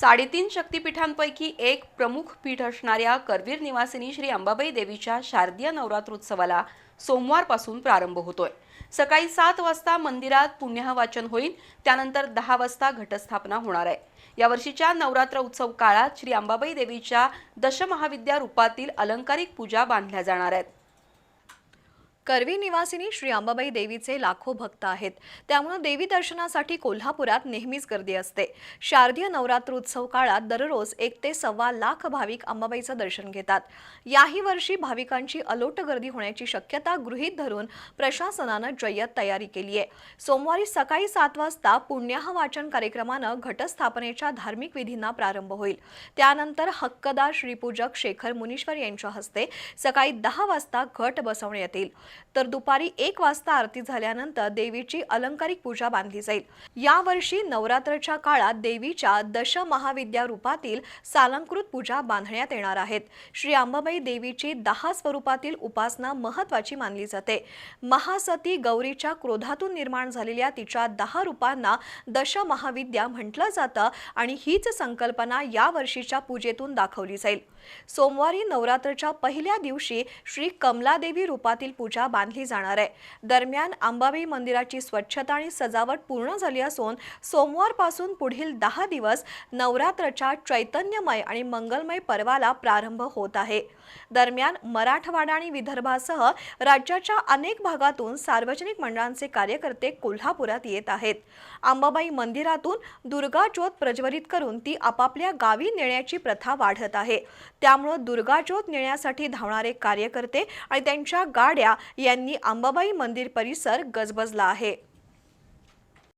साडेतीन शक्तिपीठांपैकी एक प्रमुख पीठ असणाऱ्या करवीर निवासिनी श्री अंबाबाई देवीच्या शारदीय नवरात्रोत्सवाला सोमवारपासून प्रारंभ होतोय. सकाळी सात वाजता मंदिरात पुण्यह वाचन होईल त्यानंतर दहा वाजता घटस्थापना होणार आहे. यावर्षीच्या नवरात्र उत्सव काळात श्री अंबाबाई देवीच्या दशमहाविद्या रूपातील अलंकारिक पूजा बांधल्या जाणार आहेत. करवी निवासिनी श्री अंबाबाई देवीचे लाखो भक्त आहेत. त्यामुळे देवी दर्शनासाठी कोल्हापुरात नेहमीच गर्दी असते. शारदीय नवरात्रोत्सव काळात दररोज एक ते सव्वा लाख भाविक अंबाबाईचं दर्शन घेतात. याही वर्षी भाविकांची अलोट गर्दी होण्याची शक्यता गृहीत धरून प्रशासनानं जय्यत तयारी केली आहे. सोमवारी सकाळी सात वाजता पुण्याह वाचन कार्यक्रमानं घटस्थापनेच्या धार्मिक विधींना प्रारंभ होईल. त्यानंतर हक्कदार श्रीपूजक शेखर मुनीश्वर यांच्या हस्ते सकाळी दहा वाजता घट बसवण्यात येईल. तर दुपारी एक वाजता आरती झाल्यानंतर देवीची अलंकारिक पूजा बांधली जाईल. यावर्षी नवरात्रच्या काळात देवीच्या दश महाविद्या रूपातील सालंकृत पूजा बांधण्यात येणार आहेत. श्री अंबाबाई देवीची दहा स्वरूपातील उपासना महत्वाची मानली जाते. महासती गौरीच्या क्रोधातून निर्माण झालेल्या तिच्या दहा रूपांना दश महाविद्या म्हटलं जातं आणि हीच संकल्पना या वर्षीच्या पूजेतून दाखवली जाईल. सोमवारी नवरात्रच्या पहिल्या दिवशी श्री कमलादेवी रूपातील पूजा बांधली जाणार आहे. दरम्यान अंबाबाई मंदिराची स्वच्छता आणि सजावट पूर्ण झाली असून सोमवारपासून पुढील दहा दिवस नवरात्रच्या चैतन्यमय आणि मंगलमय पर्वाला प्रारंभ होत आहे. दरम्यान मराठवाडा आणि विदर्भासह राज्याच्या अनेक भागातून सार्वजनिक मंडळांचे कार्यकर्ते कोल्हापुरात येत आहेत. अंबाबाई मंदिरातून दुर्गा ज्योत प्रज्वलित करून ती आपापल्या गावी नेण्याची प्रथा वाढत आहे. त्यामुळं दुर्गा ज्योत नेण्यासाठी धावणारे कार्यकर्ते आणि त्यांच्या गाड्या यांनी अंबाबाई मंदिर परिसर गजबजला आहे.